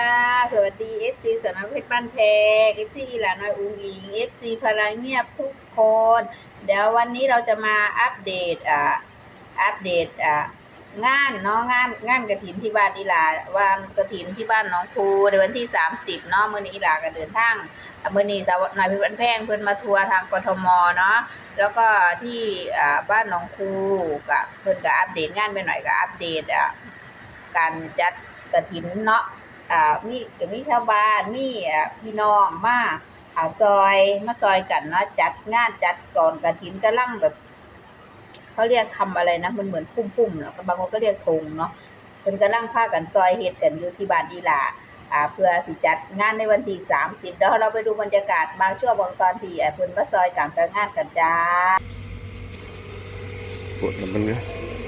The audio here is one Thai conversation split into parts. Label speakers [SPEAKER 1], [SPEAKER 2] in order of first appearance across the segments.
[SPEAKER 1] ค่ะสวัสดี FC สนน้ำเพชรบ้านแพง FC หลานน้อยอุ้งอิง FC พลังเงียบทุกคน เดี๋ยววันนี้เราจะมาอัปเดตอ่าอัปเดตอ่างานเนาะงานงานกระถินที่บ้านอีหลาวันกระถินที่บ้านน้องครูในวันที่30เนาะมื้อนี้อีหลาก็เดินทางอะมื้อนี้สาวน้อยเพชรบ้านแพงเพิ่นมาทัวร์ทางกทมเนาะแล้วก็ที่อ่าบ้านน้องครูก็เพิ่อนก็อัปเดตงานไปหน่อยก็อัปเดตอะการจัดกระถินเนาะ อ่ามีก็มีชาวบ้านมีอ่าพี่น้องมาอ่าซอยมาซอยกันเนาะจัดงานจัดก่อนกระถินกำลังแบบเขาเรียกทำอะไรนะมันเหมือนพุ่มๆเนาะบางคนก็เรียกธงเนาะเพิ่นกำลังพากันซอยเฮ็ดกันอยู่ที่บ้านดีลาอ่าเพื่อสิจัดงานในวันที่30เดี๋ยวเราไปดูบรรยากาศบางช่วงบางตอนที่อ่าเพิ่นมาซอยกันจัดงานกันจ้า
[SPEAKER 2] กดมันเนี่ย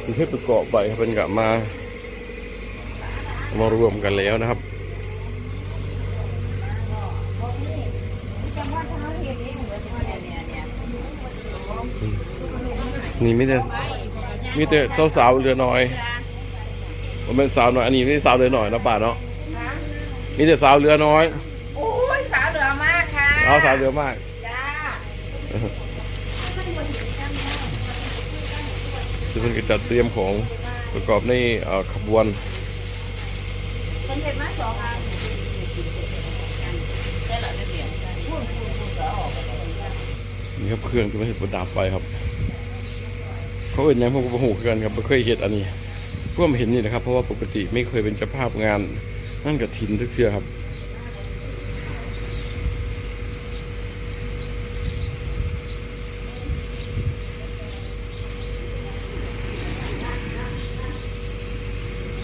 [SPEAKER 2] มันเพื่อประกอบไปครับเป็นกลับมามารวมกันแล้วนะครับ นี่ไม่แต่มีแต่สาวสาวๆเรือน้อยผมเป็นสาวน้อยอันนี้ไม่ใช่สาวเรือน้อยนะป่าเนาะมีแต่สาวเรือน้อย
[SPEAKER 1] โอ้ยสาวเหลือมากค่ะ
[SPEAKER 2] เอาสาวเรือมาก
[SPEAKER 1] จ้า
[SPEAKER 2] จะเป็นการจัดเตรียมของประกอบในเอ่อขบวน
[SPEAKER 1] เพิ่นเฮ็ดมาสองอัน
[SPEAKER 2] นี่ครับเครื่องที่มาเห็ดประดับไปครับ เขาเอ่นยังพวกประหูคือกันครับไม่เคยเห็ดอันนี้พวกมเห็นนี่นะครับ เพราะว่าปกติไม่เคยเป็นเจ้าภาพงานนั่นกับทินทุกเชื่อครับ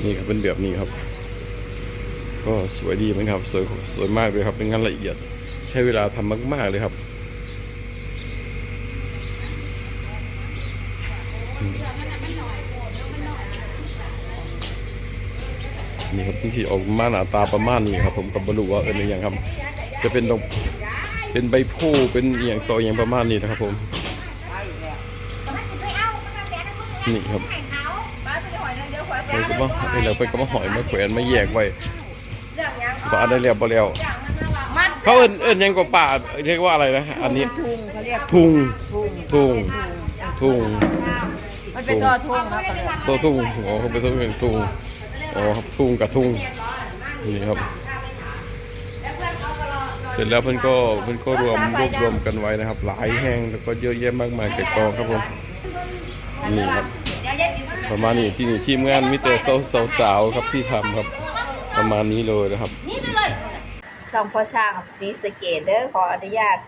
[SPEAKER 2] นี่ครับเป็นแบบนี้ครับ ก็สวยดีเหมือนครับ สวยสวยมากเลยครับเป็นงานละเอียด ใช้เวลาทำมาก ๆเลยครับ นี่ครับที่ออกมาหน้าตาประมาณนี้ครับ ผมกับบรรลุว่าเอออย่างครับ จะเป็นดอกเป็นใบโพธิ์เป็นอหย่างต่ออหย่างประมาณนี้นะครับ ผมนี่ครับเราก็มาเอ้ยเราไปก็มาหอยมาแขวนมาแยกไว้ปลาได้แล้วบ่แล้วเขาเอิ้นเอิ้นหยังกว่าป่าเรียกว่าอะไรนะอันนี้
[SPEAKER 3] ทุ่งเขาเรียก
[SPEAKER 2] ทุง
[SPEAKER 3] ทุ่ง
[SPEAKER 2] ทุงทุง
[SPEAKER 3] มันเป็นตัวทุ่งเนาะเขาเรียก
[SPEAKER 2] ตัวทุงอ๋อเขาเป็นตัวเป็นทุง อ๋อครับทุงกับทุงนี่ครับ เสร็จแล้วเพิ่นก็เพิ่นก็รวมรวบรวมกันไว้นะครับ หลายแห่งแล้วก็เยอะแยะมากมายแก่กองครับผมนี่ครับประมาณนี้ที่นี่ทีมงานมิเตอร์สาวๆครับที่ทำครับ ประมาณนี้เลยนะครับ
[SPEAKER 1] ช่องพ่อช้างศรีสะเกดเด้อขออนุญาต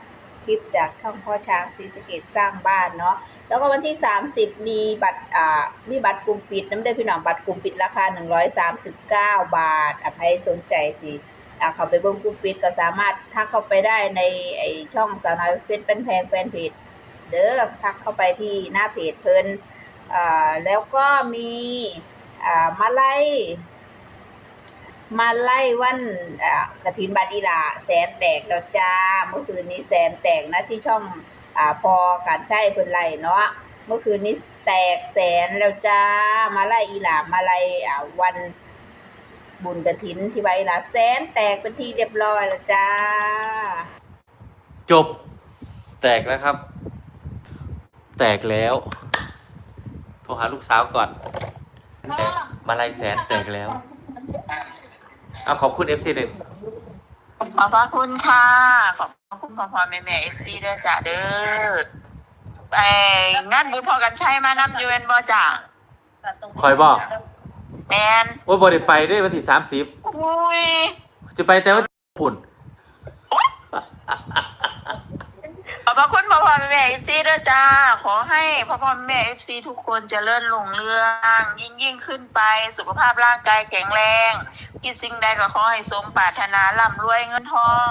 [SPEAKER 1] คลิปจากช่องพ่อช้างศรีสะเกดสร้างบ้านเนาะแล้วก็วันที่ 30 มีบัตรอ่ามีบัตรกลุ่มปิดน้ำได้พี่น้องบัตรกลุ่มปิดราคา 139 บาทอภัยสนใจสิอ่าเขาไปเบิ่งกลุ่มปิดก็สามารถทักเข้าไปได้ในไอช่องสาวน้อยเฟซเป็นแพงแฟนเพจเด้อทักเข้าไปที่หน้าเพจเพิ่นอ่าแล้วก็มีอ่ามาไล่ มาไล่วันอ่ากระถินบาดีลาแสนแตกแล้วจ้า เมื่อคืนนี้แสนแตกนะที่ช่องอ่าพอการใช้เพิ่นไล่เนาะเมื่อคืนนี้แตกแสนแล้วจ้า มาไล่อีหลามาไล่อ่าวันบุญกระถินที่บาดีลาแสนแตกเป็นที่เรียบร้อยแล้วจ้า
[SPEAKER 4] จบ แตกแล้วครับ แตกแล้วโทรหาลูกสาวก่อนแตกมาลายแสนแตกแล้ว เอาขอบคุณเอฟซีหนึ่ง
[SPEAKER 3] ขอบพระคุณค่ะ ขอบพระคุณพ่อพ่อแม่แม่เอฟซีด้วยจ้ะเด้อไอ้งานบุญพอกันใช่มานำยูเอ็นบอจ้ะ
[SPEAKER 4] คอยบอก
[SPEAKER 3] แมน
[SPEAKER 4] ว่าบริไปด้วยวันที่สามสิบ
[SPEAKER 3] อุ้ย
[SPEAKER 4] จะไปแต่ว่าปุ่น
[SPEAKER 3] ข อบพระคุณพ่อพ่อแม่แม่เอฟซีด้วยจ้า ขอให้พ่อพ่อแม่แม่เอฟซีทุกคนเจริญรุ่งเรือง ยิ่งยิ่งขึ้นไปสุขภาพร่างกายแข็งแรงคิดสิ่งใดก็ขอให้สมปรารถนาร่ำรวยเงินทอง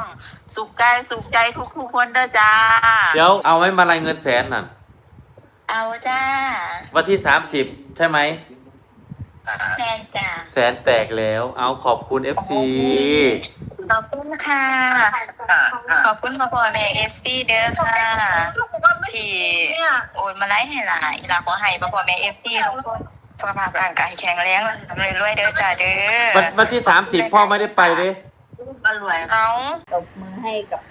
[SPEAKER 3] สุขกายสุขใจทุกทุกๆคนเด้อจ้า
[SPEAKER 4] เดี๋ยวเอาไว้มาลายเงินแสนน่ะ
[SPEAKER 3] เอาจ้า
[SPEAKER 4] วันที่สามสิบใช่ไหม
[SPEAKER 3] แฟนจ้า
[SPEAKER 4] แสนแตกแล้ว เอาขอบคุณเอฟซี
[SPEAKER 3] ขอบคุณค่ะขอบคุณพ่อพ่อแม่เอฟซีเด้อค่ะที่โอนมาไลฟ์ให้หลายหลายขอให้พ่อพ่อแม่เอฟซีทุกคนสุขภาพร่างกายแข็งแรงทำเลยรวยเด้อจ้าเด้อ
[SPEAKER 4] วันวันที่สามสิบพ่อไม่ได้ไปเลย
[SPEAKER 3] ก็รวยเอา
[SPEAKER 1] ตบมือให้กับ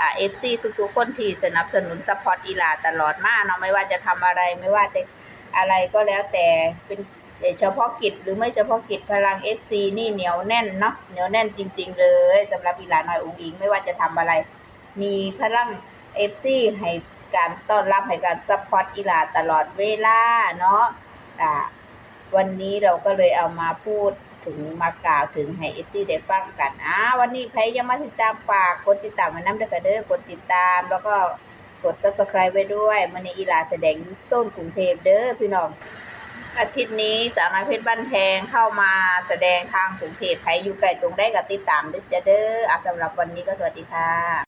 [SPEAKER 1] อ่าเอฟซีทุกๆ คนที่สนับสนุนซัพพอร์ตอีหลาตลอดมาเนาะไม่ว่าจะทำอะไรไม่ว่าจะอะไรก็แล้วแต่เป็น เฉพาะกิจหรือไม่เฉพาะกิจพลังเอฟซีนี่เหนียวแน่นเนาะเหนียวแน่นจริง ๆ เลยสำหรับอีหลาน้อยอุ๋งอิงไม่ว่าจะทำอะไร มีพลังเอฟซีให้การต้อนรับให้การซัพพอร์ตอีหลาตลอดเวลาเนาะอ่าวันนี้เราก็เลยเอามาพูดถึงมากล่าวถึงให้เอซีได้ฟังกันอ่าวันนี้ใครยังมาติดตามฝากกดติดตามมาน้ำเด้อเด้อกดติดตามแล้วก็กด subscribe ไว้ด้วยมันนี้อีลาแสดงโซนกรุงเทพเด้อพี่น้อง อาทิตย์นี้สาวน้อยเพชรบ้านแพงเข้ามาแสดงทางกรุงเทพใครอยู่ไกลตรงได้ก็ติดตามด้อจ้ะเด้ออาสำหรับวันนี้ก็สวัสดีค่ะ